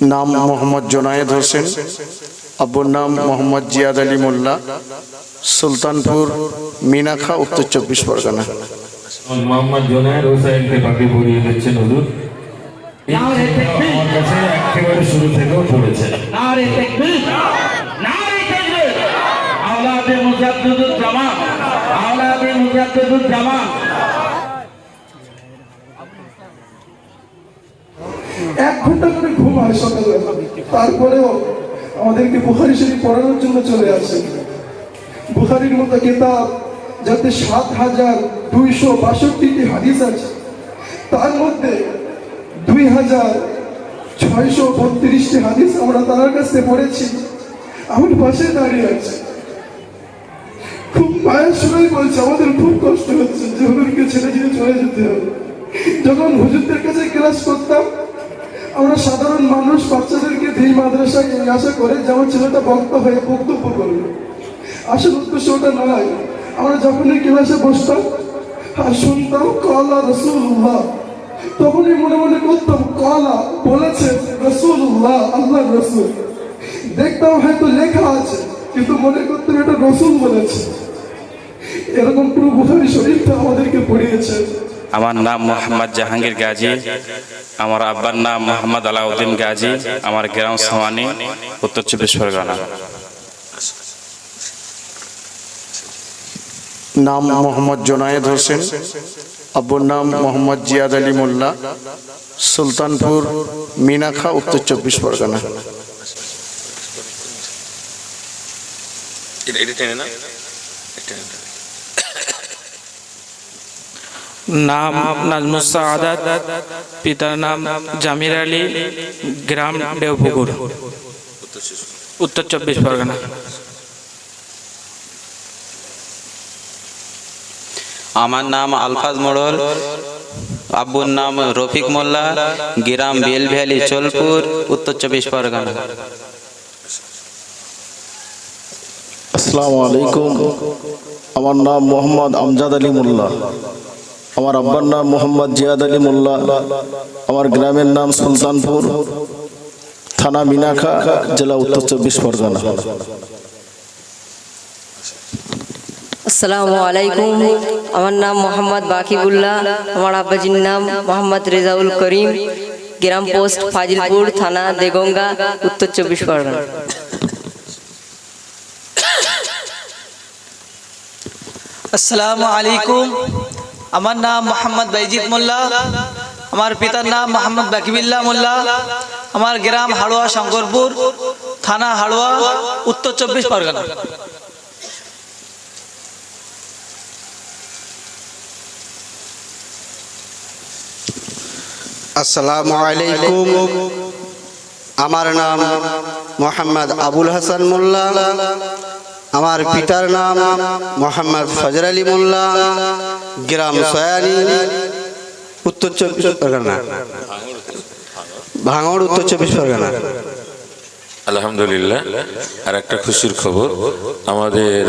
নাম মোহাম্মদ জোনায়েদ হোসেন। আব্বুর নাম মোহাম্মদ জিয়াদ আলী মোল্লা। সুলতানপুর মিনাখা উত্তর চব্বিশ পরগনা। মোহাম্মদ জোনায়েদ হোসেনকে পাখি পড়িয়ে দিচ্ছেন হুজুর। আমার কাছে একেবারে শুরু থেকেও পড়েছে। নারে তাকবীর। নারে তাকবীর। আওলাদে মুজাদ্দিদুল জামান আওলাদে মুজাদ্দিদুল জামান এক ঘণ্টা করে ঘুম হয় সকালবেলা তারপরেও আমাদেরকে বুখারি শরীফ পড়ানোর জন্য চলে আসে। বুখারির মতো কিতাব যাতে সাত হাজার দুইশো বাষট্টিটি হাদিস আছে। তার মধ্যে দুই হাজার ছয়শো বত্রিশটি হাদিস আমরা তার কাছে পড়েছি। আমার পাশে দাঁড়িয়ে আছে। খুব মায়ের সময় বলছে, আমাদের খুব কষ্ট হচ্ছে, যে হুজুরকে ছেড়ে ছেড়ে চলে যেতে হবে। যখন হুজুরদের কাছে ক্লাস করতাম আমরা সাধারণ মানুষ, বাচ্চাদেরকে এই মাদ্রাসায় এই আশা করে যে আমার ছেলেটা বক্ত হয়ে বক্তব্য করবে আসল উদ্দেশ্য ওটা নয়। আমরা যখনই ক্লাসে বসতাম আর শুনতাম, কলা রসুল্লাহ তখনই মনে মনে করতাম, কলা বলেছে রসুল্লাহ আল্লাহ রসুল। দেখতাম হয়তো লেখা আছে, কিন্তু মনে করতাম এটা রসুল বলেছে। এরকম পুরো বুখারি শরীরটা আমাদেরকে পড়িয়েছে। আমার নাম মোহাম্মদ জাহাঙ্গীর গাজী আমার আব্বার নাম মোহাম্মদ আলাউদ্দিন গাজী আমার গ্রাম সমানি উত্তর চব্বিশ পরগনা। নাম মোহাম্মদ জোনায়েদ হোসেন আব্বুর নাম মোহাম্মদ জিয়াদ আলী মোল্লা সুলতানপুর মিনাখা উত্তর চব্বিশ পরগনা। নাম নাজমুস সাআদাত পিতার নাম জামির আলী গ্রাম দেওপুকুর উত্তর চব্বিশ পরগনা। আমার নাম আলফাজ মোড়ল আব্বুর নাম রফিক মোল্লা গ্রাম বেল ভ্যালি চোলপুর উত্তর চব্বিশ পরগনা। আসসালামু আলাইকুম। আমার নাম মোহাম্মদ আমজাদ আলী মোল্লা। আমার আব্বার নাম মোহাম্মদ জিয়াদ আলী মোল্লা। আমার গ্রামের নাম সুলতানপুর। থানা মিনাখা জেলা উত্তর চব্বিশ পরগনা। আসসালামু আলাইকুম। আমার নাম মোহাম্মদ বাকিবুল্লাহ। আমার আব্বাজির নাম মোহাম্মদ রেজাউল করিম। গ্রাম পোস্ট ফাজিলপুর থানা দেগঙ্গা উত্তর চব্বিশ পরগনা। আসসালামু আলাইকুম। আমার নাম মোহাম্মদ বাইজিদ মোল্লা। আমার পিতার নাম মোহাম্মদ বাকিবিল্লা মোল্লা। আমার গ্রাম হাড়োয়া শঙ্করপুর, থানা হাড়োয়া, উত্তর চব্বিশ পরগনা। আসসালামু আলাইকুম। আমার নাম মোহাম্মদ আবুল হাসান মোল্লা। আমার পিতার নাম মোহাম্মদ ফজর আলী মোল্লা। গ্রাম সয়ানি উত্তর চব্বিশ পরগনা। ভাঙড় উত্তর চব্বিশ পরগনা। আলহামদুলিল্লাহ। আর একটা খুশির খবর আমাদের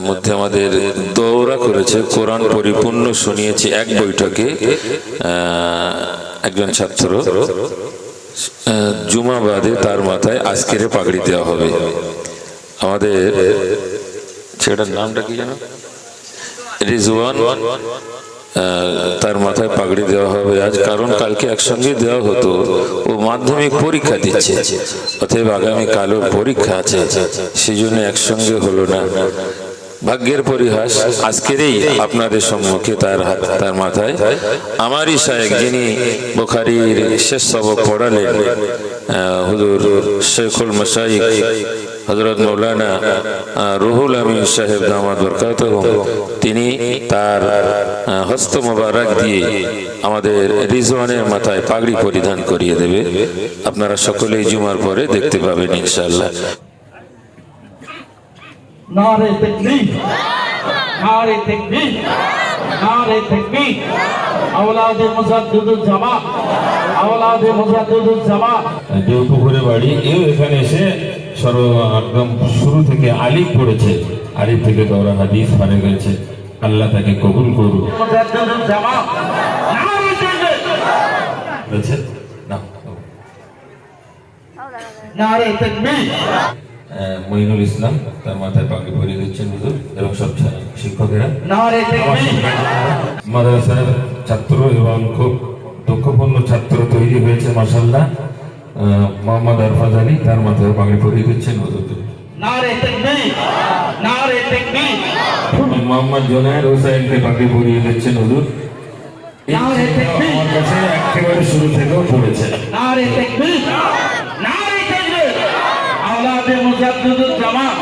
মধ্যে আমাদের দৌড়া করেছে কোরআন পরিপূর্ণ শুনিয়েছে এক বৈঠকে একজন ছাত্র। আহ, জুমা বাদে তার মাথায় আজকের পাগড়ি দেওয়া হবে। আমাদের ছেলেটার নামটা কি জানো রিজওয়ান তার মাথায় পাগড়ি দেওয়া হবে আজ কারণ কালকে একসঙ্গে দেওয়া হতো। ও মাধ্যমিক পরীক্ষা দিচ্ছে। অতএব আগামীকালও পরীক্ষা আছে। সেই জন্য একসঙ্গে হলো না। ভাগ্যের পরিহাস আজকেরই আপনাদের সম্মুখে তার হাত তার মাথায়। আমারই সাহেব যিনি বোখারির শেষ সবক পড়ালেন আহ, হুজুর শেখুল মশাইক হজরত মৌলানা রুহুল আমিন সাহেব দামাদ বরকাত তিনি তার হস্ত মোবারক দিয়ে আমাদের রিজওয়ানের মাথায় পাগড়ি পরিধান করিয়ে দেবে। আপনারা সকলেই জুমার পরে দেখতে পাবেন ইনশাল্লাহ নারে তাকবীর নারে তাকবীর নারে তাকবীর আওলাদে মুজাদ্দিদুল জামান আওলাদে মুজাদ্দিদুল জামান দেওপুকুরে বাড়ি এও এখানে এসে সর্ব একদম শুরু থেকে আলিফ পড়েছে। আলিফ থেকে দৌড়া হাদিস পারে গেছে। আল্লাহ তাকে কবুল করুক। মুজাদ্দিদুল জামান নারে তাকবীর মঈনুল ইসলাম তার মাথায় পাগড়ি পরিয়ে দিচ্ছেন হুজুর। এবং সব শিক্ষকেরা। মাদ্রাসার ছাত্র এবং খুব দক্ষপূর্ণ ছাত্র তৈরি হয়েছে মাসাল্লাহ মোহাম্মদ আরফাজ আলী তার মাথায় পাগড়ি পরিয়ে দিচ্ছেন হুজুর। মোহাম্মদ জোনায়ের হোসাইনকে পাগড়ি পরিয়ে দিচ্ছেন হুজুর। আমার কাছে একেবারে শুরু থেকেও পড়েছে নারে তকবীর নারে তকবীর আওলাদে মুজাদ্দিদুল জামান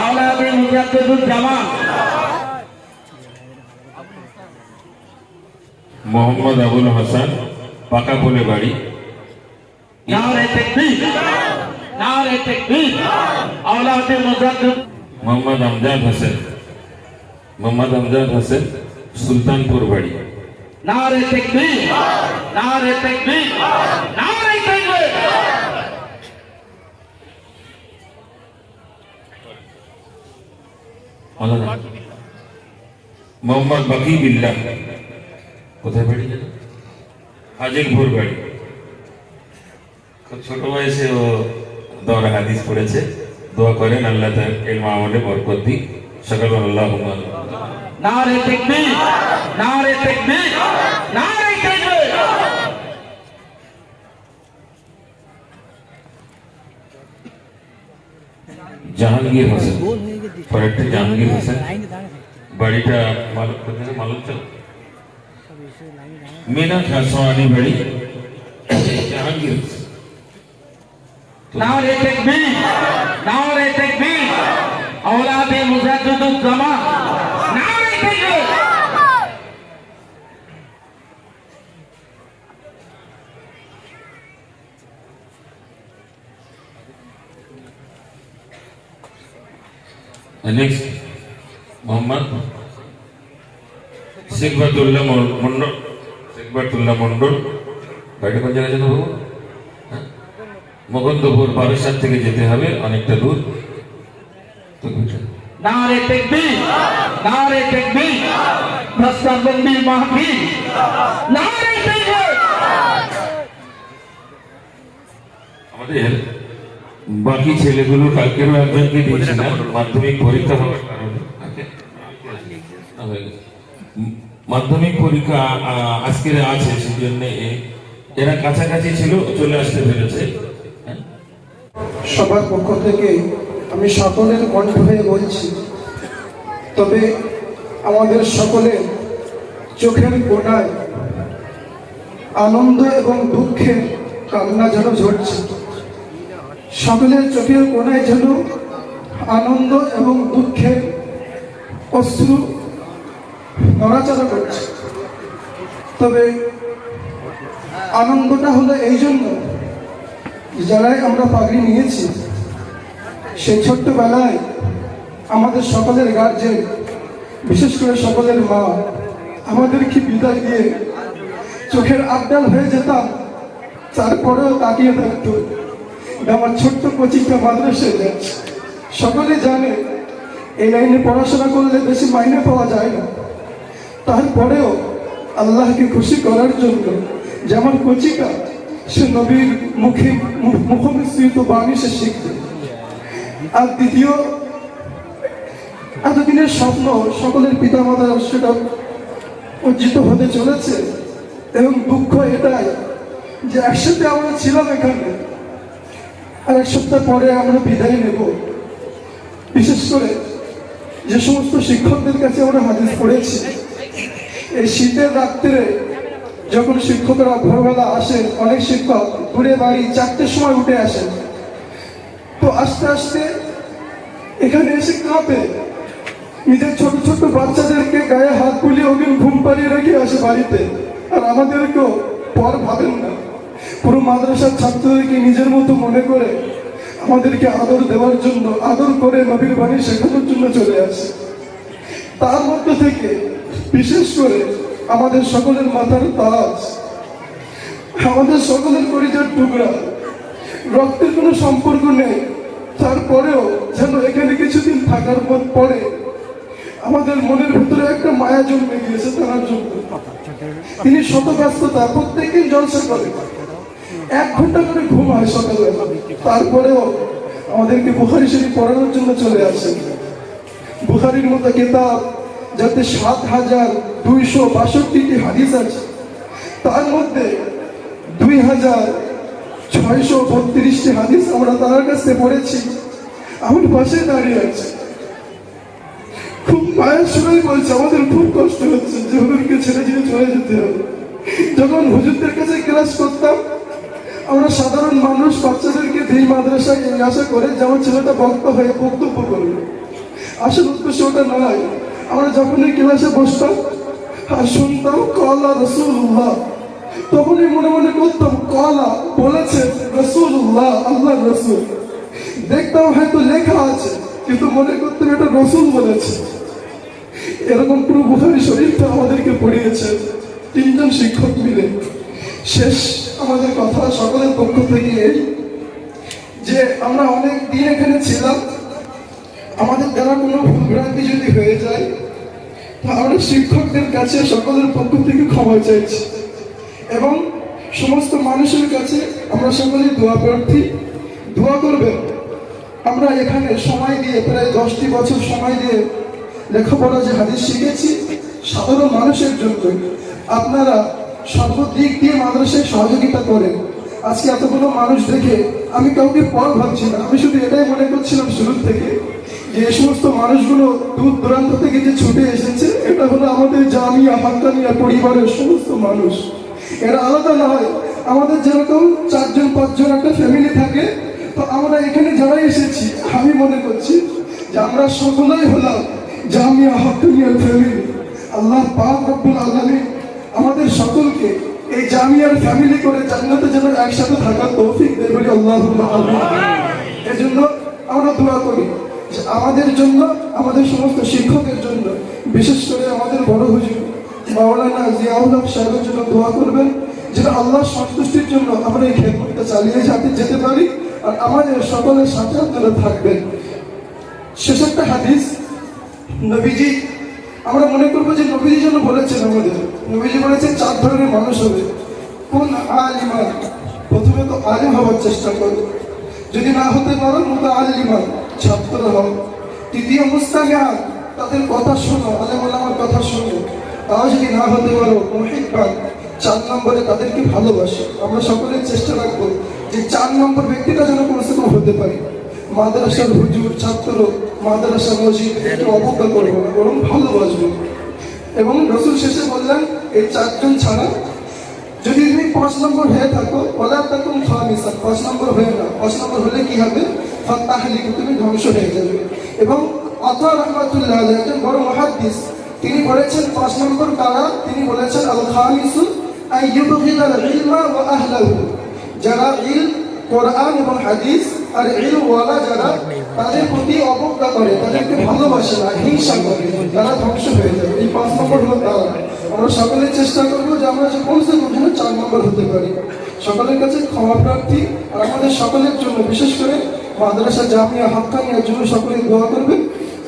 আওলাদে মুজাদ্দিদুল জামান মোহাম্মদ আবুল হাসান পাকা বলে বাড়ি। মোহাম্মদ আমজাদ হোসেন মোহাম্মদ আমজাদ হোসেন সুলতানপুর বাড়ি। নারে তকবীর নারে তকবীর নারে তকবীর আলাদা। মোহাম্মদ বাকি বিল্লাহ। কোথায় বাড়ি যেন? হাজিরপুর বাড়ি। খুব ছোট বয়সে ও দর হাদিস পড়েছে। দোয়া করেন আল্লাহ তার এলমা আমলে বরকত দিক। সকাল আল্লাহ নারে নারে নারে জাহাঙ্গীর হোসেন। परत जहांगीर हुसैन बड़ीच्या मालक मालक मीना खासवानी बड़ी Jahangir Hussain Now they take me. Now they take me. औलाद मुजद्दुल जमा. Now they take me. Next Mohammad Shekhbatullah Mondal Shekhbatullah Mondal বাড়িটা কোন জায়গায় যেন বাবু মগন্দপুর বারাসাত থেকে যেতে হবে অনেকটা দূর। তো নারে তাকবীর নারে তাকবীর দস্তাবন্দি মাহফিল নারে তাকবীর! আমাদের বাকি ছেলেগুলো কালকেরও একজনকে দিয়েছিলাম মাধ্যমিক পরীক্ষা হওয়ার কারণে মাধ্যমিক পরীক্ষা আজকের আছে সেই জন্য এরা কাছাকাছি ছিল চলে আসতে পেরেছে? সবার পক্ষ থেকে আমি সকলের কণ্ঠ হয়ে বলছি তবে আমাদের সকলের চোখের কোনায় আনন্দ এবং দুঃখের কান্না যেন ঝরছে। সকলের চোখের কোনায় যেন আনন্দ এবং দুঃখের অশ্রু নড়াচড়া করছে। তবে আনন্দটা হলো এই জন্য যারাই আমরা পাগড়ি নিয়েছি, সেই ছোট্টবেলায় আমাদের সকলের গার্জেন, বিশেষ করে সকলের মা আমাদেরকে বিদায় দিয়ে চোখের আবডাল হয়ে যেতাম, তারপরেও তাকিয়ে থাকতো। আমার ছোট্ট কোচিংটা মাদ্রাসায় যাচ্ছে সকলে জানে, এই লাইনে পড়াশোনা করলে বেশি মাইনে পাওয়া যায় না। তারপরেও আল্লাহকে খুশি করার জন্য যেমন কচিকা, সে নবীর মুখে মুখমিশ্রিত বাণী সে শিখবে। আর দ্বিতীয়, এতদিনের স্বপ্ন সকলের পিতামাতা সেটা অর্জিত হতে চলেছে এবং দুঃখ এটাই যে একসাথে আমরা ছিলাম এখানে। আর এক সপ্তাহ পরে আমরা বিদায় নেব। বিশেষ করে যে সমস্ত শিক্ষকদের কাছে আমরা হাদিস পড়েছি, এই শীতের রাত্রে যখন শিক্ষকরা ভোরবেলা আসেন, অনেক শিক্ষক দূরে বাড়ি চারটের সময় উঠে আসেন। তো আস্তে আস্তে এখানে এসে কাঁপে। নিজের ছোট ছোট বাচ্চাদেরকে গায়ে হাত বুলিয়ে ওদিন ঘুম পাড়িয়ে রেখে আসে বাড়িতে। আর আমাদেরকেও পর ভাবেন না। পুরো মাদ্রাসার ছাত্রদেরকে নিজের মতো মনে করে আমাদেরকে আদর দেওয়ার জন্য, আদর করে নবীর বাণী শেখানোর জন্য চলে আসে। তার মধ্যে থেকে, বিশেষ করে আমাদের সকলের মাথার তাজ, আমাদের সকলের পরিচয় টুকরা, রক্তের কোনো সম্পর্ক নেই। তারপরেও যেন এখানে কিছুদিন থাকার পর পরে আমাদের মনের ভিতরে একটা মায়া জন্মে গিয়েছে তার জন্য। তিনি শত ব্যস্ততা প্রত্যেকদিন জলসা করে। এক ঘণ্টা করে ঘুম হয় সকালবেলা তারপরেও আমাদেরকে বুখারি শরীফ পড়ানোর জন্য চলে আসেন। বুখারির মতো কেতাব যাতে সাত হাজার দুইশো বাষট্টিটি হাদিস আছে, তার মধ্যে দুই হাজার ছয়শো বত্রিশটি হাদিস আমরা তার কাছে পড়েছি। আমার পাশে দাঁড়িয়ে আছে। খুব মায়ের সময় বলছে, আমাদের খুব কষ্ট হচ্ছে, যে হুজুরকে ছেড়ে ছেড়ে চলে যেতে হবে। যখন হুজুরদের কাছে ক্লাস করতাম আমরা সাধারণ মানুষ, বাচ্চাদেরকে দিই মাদ্রাসায় এই আশা করে যে আমার ছেলেটা বক্তা হয়ে বক্তব্য করবে আসল উদ্দেশ্য ওটা নয়। আমরা যখনই ক্লাসে বসতাম আর শুনতাম, কলা রসুল্লাহ তখনই মনে মনে করতাম, কলা বলেছে রসুল্লাহ আল্লাহ রসুল। দেখতাম হয়তো লেখা আছে, কিন্তু মনে করতাম এটা রসুল বলেছে। এরকম পুরো বুখারি শরীরটা আমাদেরকে পড়িয়েছে তিনজন শিক্ষক মিলে। শেষ আমাদের কথা সকলের পক্ষ থেকে যে আমরা অনেক দিন এখানে ছিলাম। আমাদের দ্বারা কোনো ভুলভ্রান্তি যদি হয়ে যায় তো আমরা শিক্ষকদের কাছে সকলের পক্ষ থেকে ক্ষমা চাইছি। এবং সমস্ত মানুষের কাছে আমরা সকলে দোয়া প্রার্থী। দোয়া করবেন, আমরা এখানে সময় দিয়ে প্রায় দশটি বছর সময় দিয়ে লেখাপড়া যে হাদিস শিখেছি, সাধারণ মানুষের জন্য। আপনারা সর্বদিক দিয়ে মানুষের সহযোগিতা করেন আজকে এতগুলো মানুষ দেখে আমি কাউকে পর ভাবছি না। আমি শুধু এটাই মনে করছিলাম শুরু থেকে যে সমস্ত মানুষগুলো দূর দূরান্ত থেকে যে ছুটে এসেছে, এটা হলো আমাদের জামিয়া হাক্কানিয়া পরিবারের সমস্ত মানুষ। এরা আলাদা নয়। আমাদের যেরকম চারজন, পাঁচজন একটা ফ্যামিলি থাকে, তো আমরা এখানে যারা এসেছি, আমি মনে করছি যে আমরা সকলেই হলাম জামিয়া হকানিয়ার ফ্যামিলি আল্লাহ পাক আলামিন আমাদের সকলকে এই জামিয়ার ফ্যামিলি করে জান্নাতে যেন একসাথে থাকার তৌফিক দেয় বলি আল্লাহ আমিন এজন্য আমরা দোয়া করি আমাদের জন্য, আমাদের সমস্ত শিক্ষকের জন্য, বিশেষ করে আমাদের বড় হুজুর মাওলানা জিয়াউল হক সাহেবের জন্য দোয়া করবেন যেন আল্লাহ সন্তুষ্টির জন্য আমরা এই খেদমতটা চালিয়ে যাতে যেতে পারি আর আমাদের সকলের সাথে আপনারা থাকবেন। শেষ একটা হাদিস নবীজি আমরা মনে করব যে নবীজি যেন বলেছেন আমাদের। নবীজি বলেছেন, চার ধরনের মানুষ হবে। কোন আলিমান? প্রথমে তো আলিম হওয়ার চেষ্টা করো। যদি না হতে পারো মতো আলিমান, ছাত্র হও। তৃতীয় মুস্তাগান তাদের কথা শোনো আলেম আমার কথা শোনো। তাও যদি না হতে পারো মহিবান চার নম্বরে তাদেরকে ভালোবাসে। আমরা সকলের চেষ্টা রাখব যে চার নম্বর ব্যক্তিটা যেন কোনো হতে পারি। মাদ্রাসার হুজুর, ছাত্র, মাদ্রাসা মসজিদ, একটু অবজ্ঞা করব না বরং ভালোবাসবো। এবং রসুল শেষে বললেন, এই চারজন ছাড়া যদি তুমি পাঁচ নম্বর হয়ে থাকো ওলা তখন খামিসা পাঁচ নম্বর হয়ে না, পাঁচ নম্বর হলে কি হবে? তাহলে তুমি ধ্বংস হয়ে যাবে। এবং অথা রহমাতুল্লাহ একজন বড় মহাদ্দিস, তিনি বলেছেন, পাঁচ নম্বর কারা? তিনি বলেছেন, আল খামিসু আইয়ুবগিদাল ইলমা ওয়া আহলাহু। যারা ইল কোরআন এবং হাদিস আর ইলওয়ালা যারা তাদের প্রতি অবজ্ঞা করে, তাদেরকে ভালোবাসে না, হিংসা করে, তারা ধ্বংস হয়ে যাবে এই পাঁচ নম্বর হলো তারা। আমরা সকলে চেষ্টা করব যে আমরা যে পৌঁছে যেন চার নম্বর হতে পারি। সকলের কাছে ক্ষমা প্রার্থী, আর আমাদের সকলের জন্য, বিশেষ করে মাদ্রাসা জামিয়া হাক্কানিয়া জন্য সকলে দোয়া করবেন।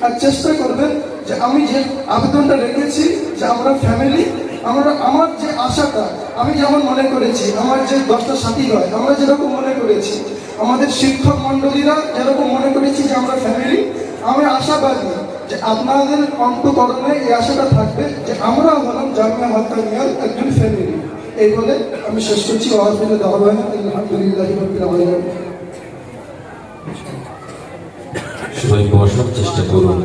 আর চেষ্টা করবেন যে আমি যে আবেদনটা রেখেছি, যে আমরা ফ্যামিলি আমরা, আমার যে আশাটা আমি যেমন মনে করেছি, আমার যে দশটা সাথী হয়, আমরা যেরকম মনে করেছি, আমাদের শিক্ষক মণ্ডলীরা যেরকম মনে করেছি যে আমরা ফ্যামিলি আমি আশাবাদী যে আপনাদের অন্তকরণে এই আশাটা থাকবে যে আমরা হলাম জামিয়া হাক্কানিয়ার একজন ফ্যামিলি এই বলে আমি শেষ করছি। আলহামদুলিল্লাহ দাওয়ান আলহামদুলিল্লাহ রাব্বিল সবাই বসার চেষ্টা করুন।